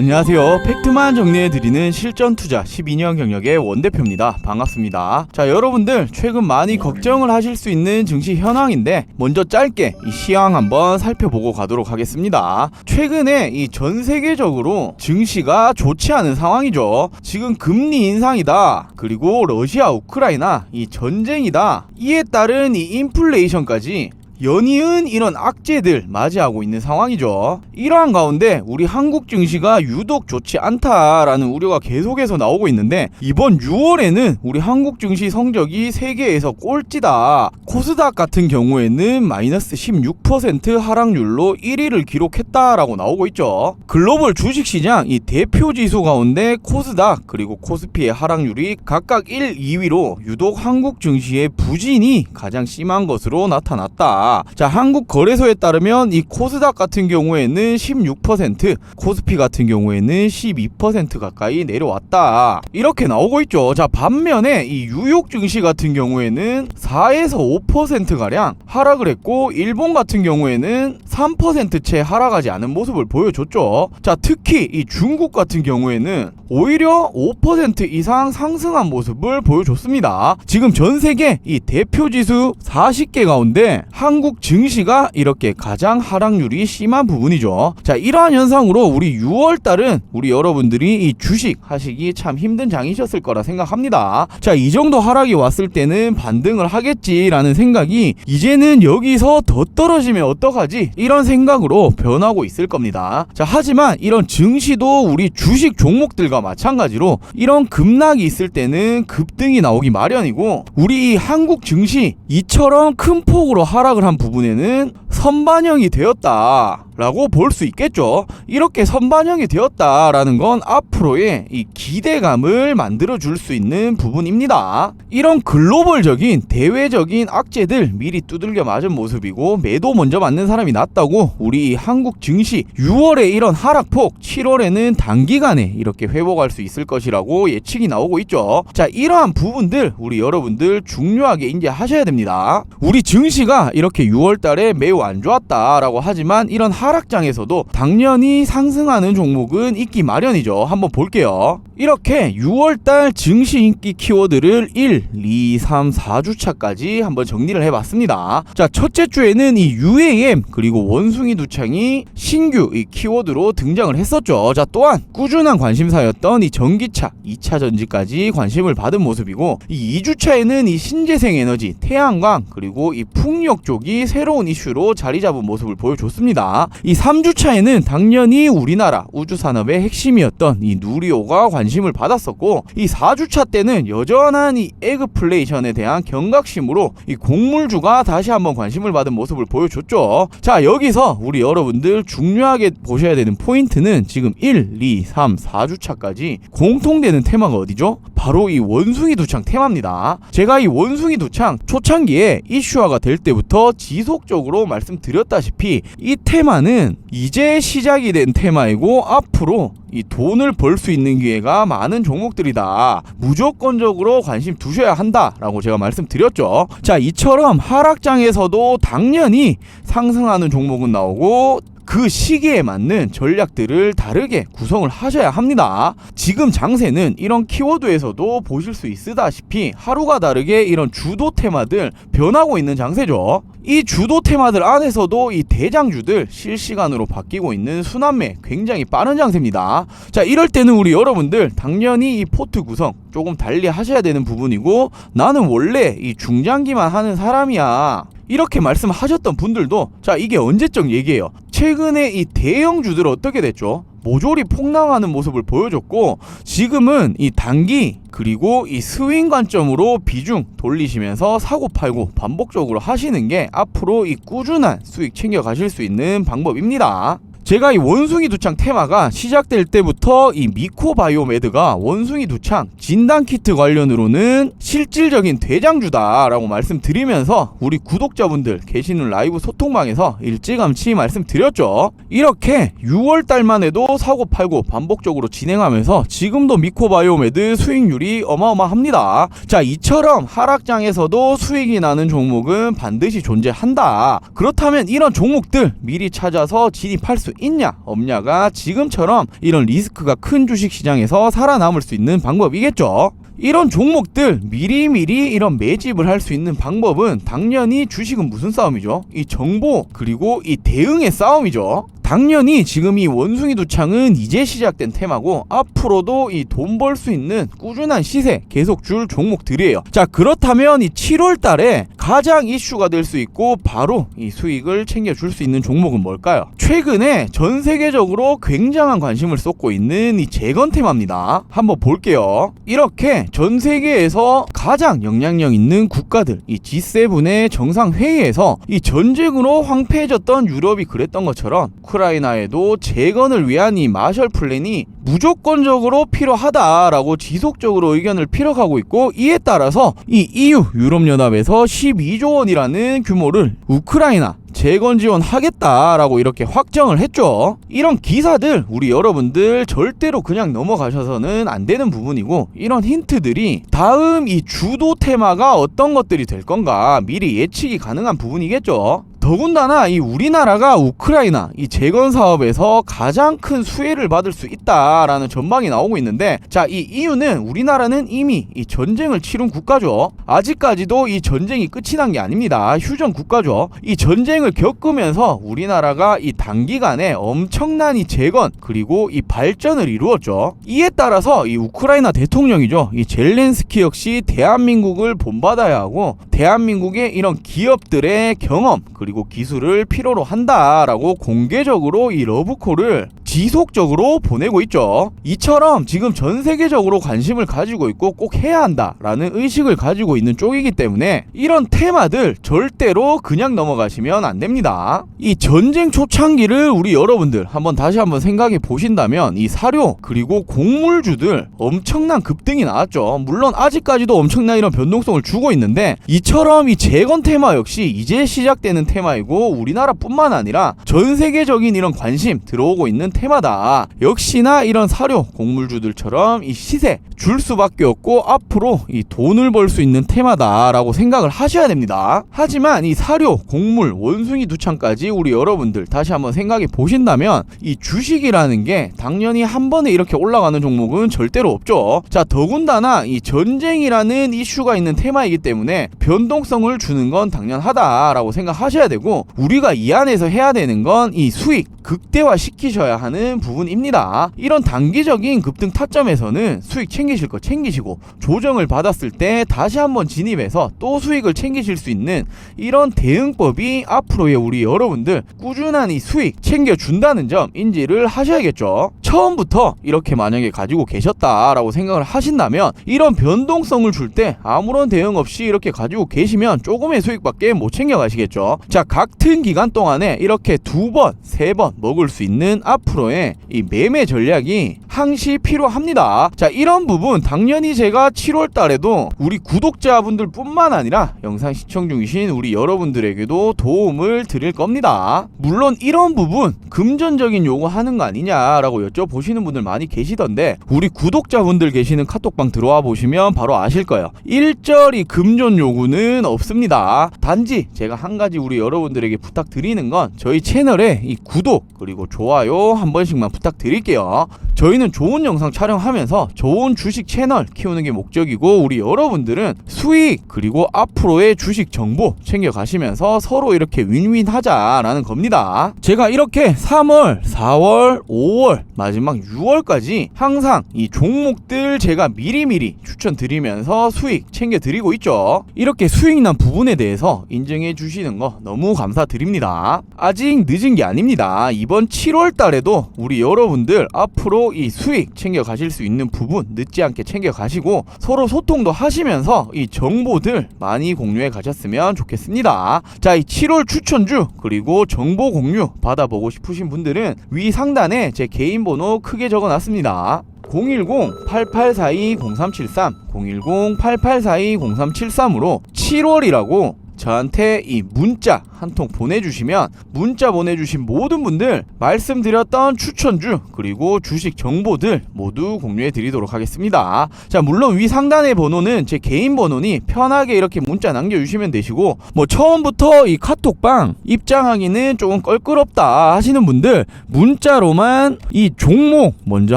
안녕하세요. 팩트만 정리해드리는 실전 투자 12년 경력의 원대표입니다. 반갑습니다. 자, 여러분들 최근 많이 걱정을 하실 수 있는 증시 현황인데 먼저 짧게 이 시황 한번 살펴보고 가도록 하겠습니다. 최근에 이 전 세계적으로 증시가 좋지 않은 상황이죠. 지금 금리 인상이다. 그리고 러시아 우크라이나 이 전쟁이다. 이에 따른 이 인플레이션까지 연이은 이런 악재들 맞이하고 있는 상황이죠. 이러한 가운데 우리 한국 증시가 유독 좋지 않다라는 우려가 계속해서 나오고 있는데 이번 6월에는 우리 한국 증시 성적이 세계에서 꼴찌다. 코스닥 같은 경우에는 마이너스 16% 하락률로 1위를 기록했다라고 나오고 있죠. 글로벌 주식시장 이 대표 지수 가운데 코스닥 그리고 코스피의 하락률이 각각 1, 2위로 유독 한국 증시의 부진이 가장 심한 것으로 나타났다. 자, 한국 거래소에 따르면 이 코스닥 같은 경우에는 16%, 코스피 같은 경우에는 12% 가까이 내려왔다. 이렇게 나오고 있죠. 자, 반면에 이 뉴욕 증시 같은 경우에는 4에서 5% 가량 하락을 했고 일본 같은 경우에는 3%채 하락하지 않은 모습을 보여줬죠. 자, 특히 이 중국 같은 경우에는 오히려 5% 이상 상승한 모습을 보여줬습니다. 지금 전 세계 이 대표 지수 40개 가운데 한국 증시가 이렇게 가장 하락률이 심한 부분이죠. 자, 이러한 현상으로 우리 6월 달은 우리 여러분들이 이 주식 하시기 참 힘든 장이셨을 거라 생각합니다. 자, 이 정도 하락이 왔을 때는 반등을 하겠지라는 생각이 이제는 여기서 더 떨어지면 어떡하지? 이런 생각으로 변하고 있을 겁니다. 자, 하지만 이런 증시도 우리 주식 종목들과 마찬가지로 이런 급락이 있을 때는 급등이 나오기 마련이고 우리 이 한국 증시 이처럼 큰 폭으로 하락을 한 부분에는 선반영이 되었다. 라고 볼 수 있겠죠. 이렇게 선반영이 되었다라는 건 앞으로의 이 기대감을 만들어 줄 수 있는 부분입니다. 이런 글로벌적인 대외적인 악재들 미리 두들겨 맞은 모습이고 매도 먼저 맞는 사람이 낫다고 우리 이 한국 증시 6월에 이런 하락폭 7월에는 단기간에 이렇게 회복할 수 있을 것이라고 예측이 나오고 있죠. 자, 이러한 부분들 우리 여러분들 중요하게 인지하셔야 됩니다. 우리 증시가 이렇게 6월 달에 매우 안 좋았다라고 하지만 이런 하락장에서도 당연히 상승하는 종목은 있기 마련이죠. 한번 볼게요. 이렇게 6월달 증시 인기 키워드를 1, 2, 3, 4주차까지 한번 정리를 해봤습니다. 자, 첫째 주에는 이 UAM 그리고 원숭이 두창이 신규 이 키워드로 등장을 했었죠. 자, 또한 꾸준한 관심사였던 이 전기차 2차 전지까지 관심을 받은 모습이고 이 2주차에는 이 신재생 에너지, 태양광 그리고 이 풍력 쪽이 새로운 이슈로 자리 잡은 모습을 보여줬습니다. 이 3주차에는 당연히 우리나라 우주 산업의 핵심이었던 이 누리호가 관심을 받았었고 이 4주차 때는 여전한 이 에그플레이션에 대한 경각심으로 이 곡물주가 다시 한번 관심을 받은 모습을 보여줬죠. 자, 여기서 우리 여러분들 중요하게 보셔야 되는 포인트는 지금 1, 2, 3, 4주차까지 공통되는 테마가 어디죠? 바로 이 원숭이 두창 테마입니다. 제가 이 원숭이 두창 초창기에 이슈화가 될 때부터 지속적으로 말 씀드렸다시피 이 테마는 이제 시작이 된 테마이고 앞으로 이 돈을 벌 수 있는 기회가 많은 종목들이다. 무조건적으로 관심 두셔야 한다라고 제가 말씀드렸죠. 자, 이처럼 하락장에서도 당연히 상승하는 종목은 나오고 그 시기에 맞는 전략들을 다르게 구성을 하셔야 합니다. 지금 장세는 이런 키워드에서도 보실 수 있으다시피 하루가 다르게 이런 주도 테마들 변하고 있는 장세죠. 이 주도 테마들 안에서도 이 대장주들 실시간으로 바뀌고 있는 순환매 굉장히 빠른 장세입니다. 자, 이럴 때는 우리 여러분들 당연히 이 포트 구성 조금 달리 하셔야 되는 부분이고 나는 원래 이 중장기만 하는 사람이야. 이렇게 말씀하셨던 분들도 자 이게 언제적 얘기예요 최근에 이 대형주들 어떻게 됐죠 모조리 폭락하는 모습을 보여줬고 지금은 이 단기 그리고 이 스윙 관점으로 비중 돌리시면서 사고 팔고 반복적으로 하시는 게 앞으로 이 꾸준한 수익 챙겨 가실 수 있는 방법입니다. 제가 이 원숭이 두창 테마가 시작될 때부터 이 미코바이오메드가 원숭이 두창 진단 키트 관련으로는 실질적인 대장주다라고 말씀드리면서 우리 구독자분들 계시는 라이브 소통방에서 일찌감치 말씀드렸죠. 이렇게 6월 달만 해도 사고 팔고 반복적으로 진행하면서 지금도 미코바이오메드 수익률이 어마어마합니다. 자, 이처럼 하락장에서도 수익이 나는 종목은 반드시 존재한다. 그렇다면 이런 종목들 미리 찾아서 진입할 수 있냐 없냐가 지금처럼 이런 리스크가 큰 주식 시장에서 살아남을 수 있는 방법이겠죠. 이런 종목들 미리미리 이런 매집을 할 수 있는 방법은 당연히 주식은 무슨 싸움이죠? 이 정보 그리고 이 대응의 싸움이죠. 당연히 지금 이 원숭이 두창은 이제 시작된 테마고 앞으로도 이 돈 벌 수 있는 꾸준한 시세 계속 줄 종목들이에요. 자 그렇다면 이 7월 달에 가장 이슈가 될 수 있고 바로 이 수익을 챙겨 줄 수 있는 종목은 뭘까요? 최근에 전 세계적으로 굉장한 관심을 쏟고 있는 이 재건 테마입니다. 한번 볼게요. 이렇게 전 세계에서 가장 영향력 있는 국가들 이 G7의 정상 회의에서 이 전쟁으로 황폐해졌던 유럽이 그랬던 것처럼 우크라이나에도 재건을 위한 이 마셜 플랜이 무조건적으로 필요하다라고 지속적으로 의견을 피력하고 있고 이에 따라서 이 EU 유럽연합에서 12조 원이라는 규모를 우크라이나 재건 지원하겠다라고 이렇게 확정을 했죠. 이런 기사들 우리 여러분들 절대로 그냥 넘어가셔서는 안 되는 부분이고 이런 힌트들이 다음 이 주도 테마가 어떤 것들이 될 건가 미리 예측이 가능한 부분이겠죠. 더군다나 이 우리나라가 우크라이나 이 재건 사업에서 가장 큰 수혜를 받을 수 있다라는 전망이 나오고 있는데 자 이 이유는 우리나라는 이미 이 전쟁을 치른 국가죠. 아직까지도 이 전쟁이 끝이 난 게 아닙니다. 휴전 국가죠. 이 전쟁을 겪으면서 우리나라가 이 단기간에 엄청난 이 재건 그리고 이 발전을 이루었죠. 이에 따라서 이 우크라이나 대통령이죠. 이 젤렌스키 역시 대한민국을 본받아야 하고 대한민국의 이런 기업들의 경험 그리고 기술을 필요로 한다라고 공개적으로 이 러브콜을 지속적으로 보내고 있죠. 이처럼 지금 전 세계적으로 관심을 가지고 있고 꼭 해야 한다라는 의식을 가지고 있는 쪽이기 때문에 이런 테마들 절대로 그냥 넘어가시면 안 됩니다. 이 전쟁 초창기를 우리 여러분들 한번 다시 한번 생각해 보신다면 이 사료 그리고 곡물주들 엄청난 급등이 나왔죠. 물론 아직까지도 엄청난 이런 변동성을 주고 있는데 이처럼 이 재건 테마 역시 이제 시작되는 테마이고 우리나라뿐만 아니라 전 세계적인 이런 관심 들어오고 있는 테마 다. 역시나 이런 사료 곡물주들처럼 이 시세 줄 수밖에 없고 앞으로 이 돈을 벌 수 있는 테마다라고 생각을 하셔야 됩니다. 하지만 이 사료, 곡물, 원숭이 두창까지 우리 여러분들 다시 한번 생각해 보신다면 이 주식이라는 게 당연히 한 번에 이렇게 올라가는 종목은 절대로 없죠. 자, 더군다나 이 전쟁이라는 이슈가 있는 테마이기 때문에 변동성을 주는 건 당연하다라고 생각하셔야 되고 우리가 이 안에서 해야 되는 건 이 수익 극대화 시키셔야 하는 부분입니다. 이런 단기적인 급등 타점에서는 수익 챙기실 거 챙기시고 조정을 받았을 때 다시 한번 진입해서 또 수익을 챙기실 수 있는 이런 대응법이 앞으로의 우리 여러분들 꾸준한 이 수익 챙겨준다는 점 인지를 하셔야겠죠. 처음부터 이렇게 만약에 가지고 계셨다라고 생각을 하신다면 이런 변동성을 줄 때 아무런 대응 없이 이렇게 가지고 계시면 조금의 수익밖에 못 챙겨가시겠죠. 자, 같은 기간 동안에 이렇게 두 번, 세 번 먹을 수 있는 앞으로 의 이 매매 전략이 항시 필요합니다. 자, 이런 부분 당연히 제가 7월 달에도 우리 구독자분들 뿐만 아니라 영상 시청 중이신 우리 여러분들에게도 도움을 드릴 겁니다. 물론 이런 부분 금전적인 요구 하는 거 아니냐라고 여쭤보시는 분들 많이 계시던데 우리 구독자분들 계시는 카톡방 들어와 보시면 바로 아실 거예요. 일절이 금전 요구는 없습니다. 단지 제가 한 가지 우리 여러분들에게 부탁드리는 건 저희 채널에 이 구독 그리고 좋아요 한 번씩만 부탁드릴게요. 저희는 좋은 영상 촬영하면서 좋은 주식 채널 키우는 게 목적이고 우리 여러분들은 수익 그리고 앞으로의 주식 정보 챙겨 가시면서 서로 이렇게 윈윈 하자라는 겁니다. 제가 이렇게 3월, 4월, 5월, 마지막 6월까지 항상 이 종목들 제가 미리미리 추천드리면서 수익 챙겨 드리고 있죠. 이렇게 수익 난 부분에 대해서 인정해 주시는 거 너무 감사드립니다. 아직 늦은 게 아닙니다. 이번 7월 달에도 우리 여러분들 앞으로 이 수익 챙겨 가실 수 있는 부분 늦지 않게 챙겨 가시고 서로 소통도 하시면서 이 정보들 많이 공유해 가셨으면 좋겠습니다. 자, 이 7월 추천주 그리고 정보 공유 받아보고 싶으신 분들은 위 상단에 제 개인 번호 크게 적어 놨습니다. 010-8842-0373 010-8842-0373으로 7월이라고 저한테 이 문자 한 통 보내주시면 문자 보내주신 모든 분들 말씀드렸던 추천주 그리고 주식 정보들 모두 공유해 드리도록 하겠습니다. 자 물론 위 상단의 번호는 제 개인 번호니 편하게 이렇게 문자 남겨주시면 되시고 뭐 처음부터 이 카톡방 입장하기는 조금 껄끄럽다 하시는 분들 문자로만 이 종목 먼저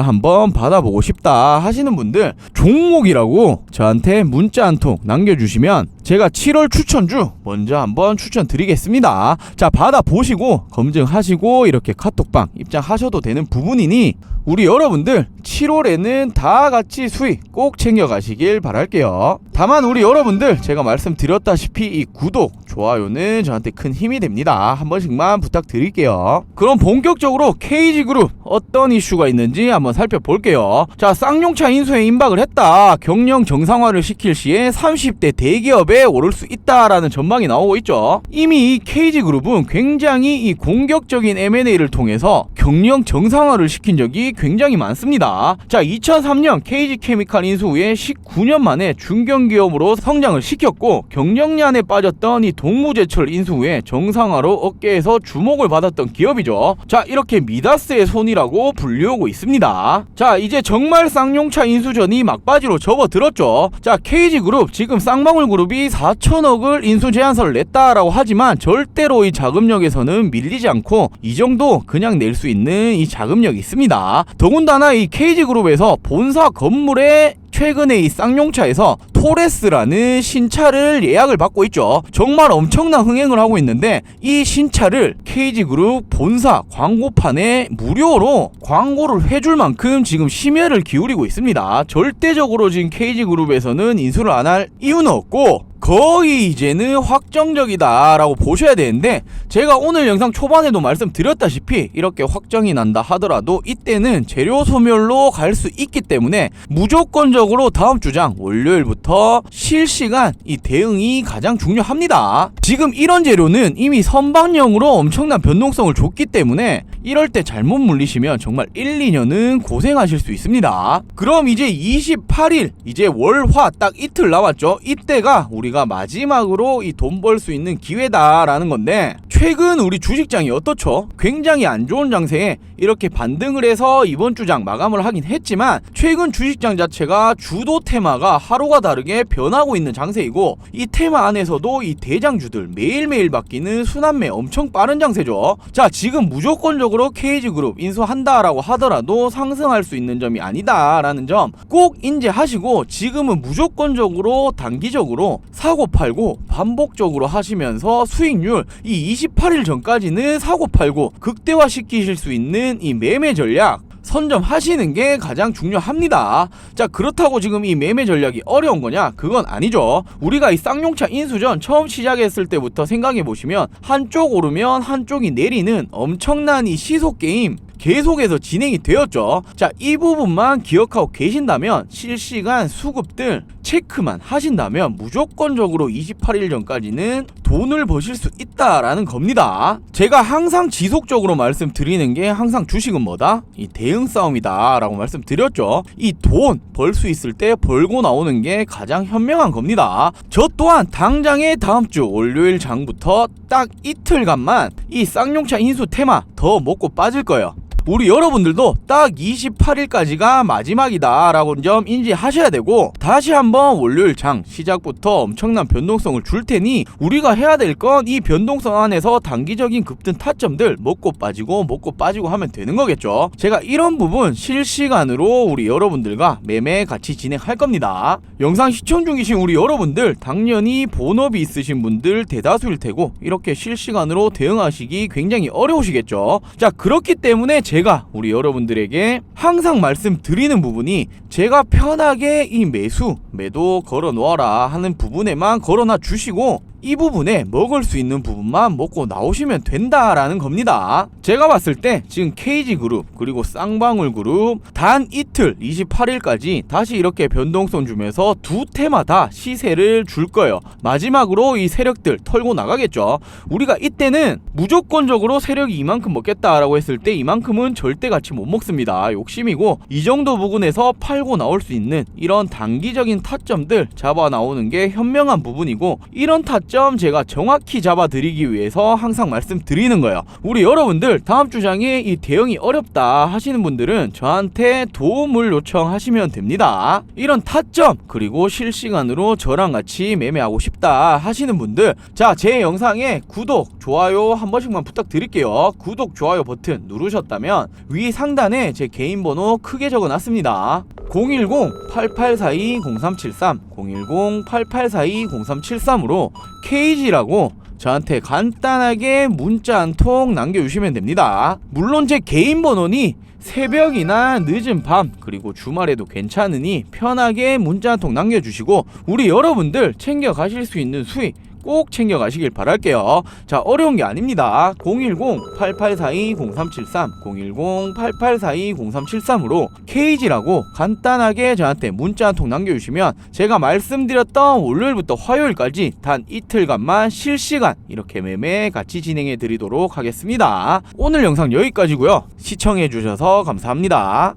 한번 받아보고 싶다 하시는 분들 종목이라고 저한테 문자 한 통 남겨주시면 제가 7월 추천주 먼저 한번 추천드리겠습니다. 자 받아보시고 검증하시고 이렇게 카톡방 입장하셔도 되는 부분이니 우리 여러분들 7월에는 다 같이 수익 꼭 챙겨가시길 바랄게요. 다만 우리 여러분들 제가 말씀드렸다시피 이 구독, 좋아요는 저한테 큰 힘이 됩니다. 한 번씩만 부탁드릴게요. 그럼 본격적으로 KG그룹 어떤 이슈가 있는지 한번 살펴볼게요. 자, 쌍용차 인수에 임박을 했다. 경영 정상화를 시킬 시에 30대 대기업에 오를 수 있다라는 전망이 나오고 있죠. 이미 이 KG그룹은 굉장히 이 공격적인 M&A를 통해서 경영 정상화를 시킨 적이 굉장히 많습니다. 자, 2003년 KG케미칼 인수 후에 19년 만에 중견기업으로 성장을 시켰고 경영난에 빠졌던 이 동무제철 인수 후에 정상화로 업계에서 주목을 받았던 기업이죠. 자, 이렇게 미다스의 손이라고 불리우고 있습니다. 자, 이제 정말 쌍용차 인수전이 막바지로 접어들었죠. 자, KG그룹 지금 쌍방울그룹이 4천억을 인수 제안서를 냈다라고 하지만 절대로 이 자금력에서는 밀리지 않고 이 정도 그냥 낼 수 있는 이 자금력이 있습니다. 더군다나 이 KG그룹에서 본사 건물에 최근에 이 쌍용차에서 토레스라는 신차를 예약을 받고 있죠. 정말 엄청난 흥행을 하고 있는데 이 신차를 KG그룹 본사 광고판에 무료로 광고를 해줄 만큼 지금 심혈을 기울이고 있습니다. 절대적으로 지금 KG그룹에서는 인수를 안 할 이유는 없고 거의 이제는 확정적이다라고 보셔야 되는데 제가 오늘 영상 초반에도 말씀드렸다시피 이렇게 확정이 난다 하더라도 이때는 재료 소멸로 갈 수 있기 때문에 무조건적으로 다음 주장 월요일부터 실시간 이 대응이 가장 중요합니다. 지금 이런 재료는 이미 선방형으로 엄청난 변동성을 줬기 때문에 이럴 때 잘못 물리시면 정말 1, 2년은 고생하실 수 있습니다. 그럼 이제 28일 이제 월화 딱 이틀 남았죠. 이때가 우리 가 마지막으로 이 돈 벌 수 있는 기회다라는 건데 최근 우리 주식장이 어떻죠? 굉장히 안 좋은 장세에 이렇게 반등을 해서 이번 주장 마감을 하긴 했지만 최근 주식장 자체가 주도 테마가 하루가 다르게 변하고 있는 장세이고 이 테마 안에서도 이 대장주들 매일매일 바뀌는 순환매 엄청 빠른 장세죠. 자 지금 무조건적으로 KG그룹 인수한다라고 하더라도 상승할 수 있는 점이 아니다라는 점 꼭 인지하시고 지금은 무조건적으로 단기적으로 사고 팔고 반복적으로 하시면서 수익률 이 28일 전까지는 사고 팔고 극대화 시키실 수 있는 이 매매 전략 선점하시는 게 가장 중요합니다. 자, 그렇다고 지금 이 매매 전략이 어려운 거냐? 그건 아니죠. 우리가 이 쌍용차 인수전 처음 시작했을 때부터 생각해 보시면 한쪽 오르면 한쪽이 내리는 엄청난 이 시속 게임 계속해서 진행이 되었죠. 자, 이 부분만 기억하고 계신다면 실시간 수급들 체크만 하신다면 무조건적으로 28일 전까지는 돈을 버실 수 있다라는 겁니다. 제가 항상 지속적으로 말씀드리는 게 항상 주식은 뭐다? 이 대응 싸움이다라고 말씀드렸죠. 이 돈 벌 수 있을 때 벌고 나오는 게 가장 현명한 겁니다. 저 또한 당장에 다음 주 월요일 장부터 딱 이틀간만 이 쌍용차 인수 테마 더 먹고 빠질 거예요. 우리 여러분들도 딱 28일까지가 마지막이다 라고 점 인지하셔야 되고 다시 한번 월요일 장 시작부터 엄청난 변동성을 줄 테니 우리가 해야 될 건 이 변동성 안에서 단기적인 급등 타점들 먹고 빠지고 먹고 빠지고 하면 되는 거겠죠. 제가 이런 부분 실시간으로 우리 여러분들과 매매 같이 진행할 겁니다. 영상 시청 중이신 우리 여러분들 당연히 본업이 있으신 분들 대다수일 테고 이렇게 실시간으로 대응하시기 굉장히 어려우시겠죠. 자 그렇기 때문에 제가 우리 여러분들에게 항상 말씀드리는 부분이 제가 편하게 이 매수 매도 걸어 놓아라 하는 부분에만 걸어놔 주시고 이 부분에 먹을 수 있는 부분만 먹고 나오시면 된다라는 겁니다. 제가 봤을 때 지금 KG그룹 그리고 쌍방울 그룹 단 이틀 28일까지 다시 이렇게 변동성 주면서 두 테마다 시세를 줄 거예요. 마지막으로 이 세력들 털고 나가겠죠. 우리가 이때는 무조건적으로 세력이 이만큼 먹겠다라고 했을 때 이만큼은 절대 같이 못 먹습니다. 욕심이고 이 정도 부분에서 팔고 나올 수 있는 이런 단기적인 타점들 잡아 나오는 게 현명한 부분이고 이런 타점 타점 제가 정확히 잡아드리기 위해서 항상 말씀드리는 거예요. 우리 여러분들 다음 주장에 이 대응이 어렵다 하시는 분들은 저한테 도움을 요청하시면 됩니다. 이런 타점 그리고 실시간으로 저랑 같이 매매하고 싶다 하시는 분들 자 제 영상에 구독 좋아요 한 번씩만 부탁드릴게요. 구독 좋아요 버튼 누르셨다면 위 상단에 제 개인 번호 크게 적어놨습니다. 010-8842-0373 010-8842-0373으로 KG라고 저한테 간단하게 문자 한 통 남겨주시면 됩니다. 물론 제 개인 번호니 새벽이나 늦은 밤 그리고 주말에도 괜찮으니 편하게 문자 한 통 남겨주시고 우리 여러분들 챙겨 가실 수 있는 수익 꼭 챙겨 가시길 바랄게요. 자, 어려운 게 아닙니다. 010-8842-0373, 010-8842-0373으로 KG라고 간단하게 저한테 문자 한 통 남겨주시면 제가 말씀드렸던 월요일부터 화요일까지 단 이틀간만 실시간 이렇게 매매 같이 진행해 드리도록 하겠습니다. 오늘 영상 여기까지고요. 시청해 주셔서 감사합니다.